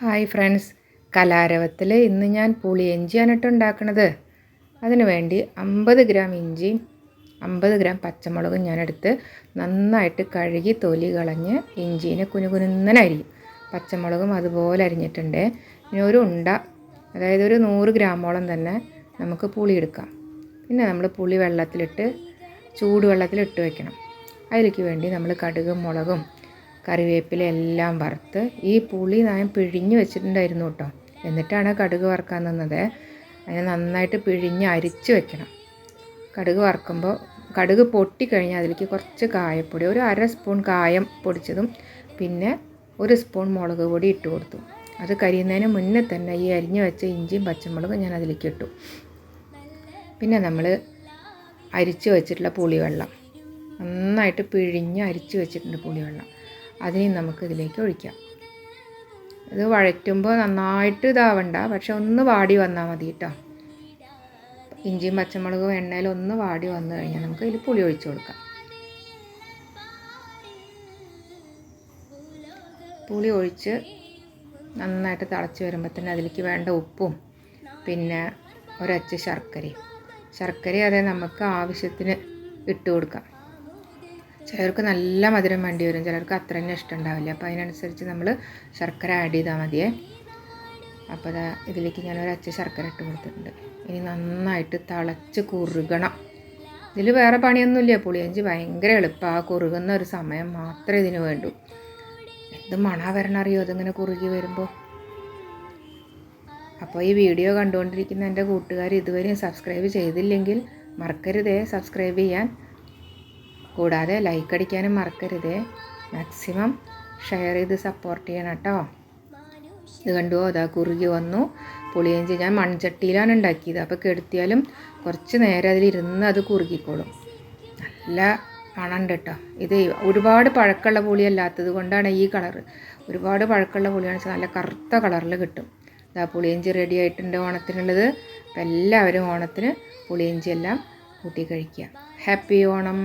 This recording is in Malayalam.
Hi friends. കലാരവത്തിൽ ഇന്ന് ഞാൻ പുളി കേട്ടോ ഉണ്ടാക്കണത്. അതിന് വേണ്ടി അമ്പത് ഗ്രാം ഇഞ്ചിയും അമ്പത് ഗ്രാം പച്ചമുളകും ഞാനെടുത്ത് നന്നായിട്ട് കഴുകി തൊലി കളഞ്ഞ് ഇഞ്ചീനെ കുനുകുനുന്നനെ അരിയും. പച്ചമുളകും അതുപോലെ അരിഞ്ഞിട്ടുണ്ട്. ഇനി ഒരു ഉണ്ട അതായത് ഒരു നൂറ് ഗ്രാമോളം തന്നെ നമുക്ക് പുളി എടുക്കാം. പിന്നെ നമ്മൾ പുളി വെള്ളത്തിലിട്ട് ചൂടുവെള്ളത്തിലിട്ട് വയ്ക്കണം അതിലേക്ക് വേണ്ടി നമ്മൾ കടുകും മുളകും കറിവേപ്പില എല്ലാം വറുത്ത് ഈ പുളി ഞാൻ പിഴിഞ്ഞ് വെച്ചിട്ടുണ്ടായിരുന്നു കേട്ടോ. എന്നിട്ടാണ് കടുക് വറുക്കാൻ നിന്നത്. അതിനെ നന്നായിട്ട് പിഴിഞ്ഞ് അരിച്ച് വെക്കണം. കടുക് വറുക്കുമ്പോൾ കടുക് പൊട്ടിക്കഴിഞ്ഞാൽ അതിലേക്ക് കുറച്ച് കായപ്പൊടി ഒരു അര സ്പൂൺ കായം പൊടിച്ചതും പിന്നെ ഒരു സ്പൂൺ മുളക് പൊടി ഇട്ട് കൊടുത്തു. അത് കരിയുന്നതിന് മുന്നേ തന്നെ ഈ അരിഞ്ഞ് വെച്ച ഇഞ്ചിയും പച്ചമുളകും ഞാൻ അതിലേക്ക് ഇട്ടു. പിന്നെ നമ്മൾ അരിച്ച് വെച്ചിട്ടുള്ള പുളിവെള്ളം. നന്നായിട്ട് പിഴിഞ്ഞ് അരിച്ച് വെച്ചിട്ടുണ്ട് പുളിവെള്ളം. അതിനെ നമുക്ക് ഇതിലേക്ക് ഒഴിക്കാം. ഇത് വഴറ്റുമ്പോൾ നന്നായിട്ട് ഇതാവണ്ട. പക്ഷെ ഒന്ന് വാടി വന്നാൽ മതി കേട്ടോ. ഇഞ്ചിയും പച്ചമുളകും എണ്ണയിൽ ഒന്ന് വാടി വന്നു കഴിഞ്ഞാൽ നമുക്ക് ഇതിൽ പുളി ഒഴിച്ചു കൊടുക്കാം. പുളി ഒഴിച്ച് നന്നായിട്ട് തിളച്ച് വരുമ്പോൾ തന്നെ അതിലേക്ക് വേണ്ട ഉപ്പും പിന്നെ ഒരച്ച് ശർക്കരയും. ശർക്കര അതേ നമുക്ക് ആവശ്യത്തിന് ഇട്ട് കൊടുക്കാം. ചിലർക്ക് നല്ല മധുരം വേണ്ടി വരും. ചിലർക്ക് അത്ര തന്നെ ഇഷ്ടമുണ്ടാവില്ല. അപ്പോൾ അതിനനുസരിച്ച് നമ്മൾ ശർക്കര ആഡ് ചെയ്താൽ മതിയേ. അപ്പോൾ അതാ ഇതിലേക്ക് ഞാൻ ഒരു ശർക്കര ഇട്ട് കൊടുത്തിട്ടുണ്ട്. ഇനി നന്നായിട്ട് തിളച്ച് കുറുകണം. ഇതിൽ വേറെ പണിയൊന്നുമില്ല പുളിയഞ്ചി ഭയങ്കര എളുപ്പമാണ് കുറുകുന്ന ഒരു സമയം മാത്രമേ ഇതിന് വേണ്ടൂ. എന്ത് മണ വരണറിയോ അതിങ്ങനെ കുറുകി വരുമ്പോൾ അപ്പോൾ ഈ വീഡിയോ കണ്ടുകൊണ്ടിരിക്കുന്ന എന്റെ കൂട്ടുകാർ ഇതുവരെയും സബ്സ്ക്രൈബ് ചെയ്തില്ലെങ്കിൽ മറക്കരുതേ. സബ്സ്ക്രൈബ് ചെയ്യാൻ. കൂടാതെ ലൈക്ക് അടിക്കാനും മറക്കരുത്. മാക്സിമം ഷെയർ ചെയ്ത് സപ്പോർട്ട് ചെയ്യണം കേട്ടോ ഇത് കണ്ടു? അതാ കുറുകി വന്നു. പുളിയഞ്ചി ഞാൻ മൺചട്ടിയിലാണ് ഉണ്ടാക്കിയത്. അപ്പോൾ കെടുത്തിയാലും കുറച്ച് നേരം അതിലിരുന്ന് അത് കുറുകിക്കോളും. നല്ല മണമുണ്ട് കേട്ടോ ഇത് ഒരുപാട് പഴക്കമുള്ള പുളിയല്ലാത്തത് കൊണ്ടാണ് ഈ കളർ ഒരുപാട് പഴക്കമുള്ള പുളിയാണെന്ന് വെച്ചാൽ നല്ല കറുത്ത കളറിൽ കിട്ടും. ഇതാ പുളിയഞ്ചി റെഡി ആയിട്ടുണ്ട് ഓണത്തിനുള്ളത്. അപ്പോൾ എല്ലാവരും ഓണത്തിന് പുളിയഞ്ചി എല്ലാം കൂട്ടി കഴിക്കുക. ഹാപ്പി ഓണം.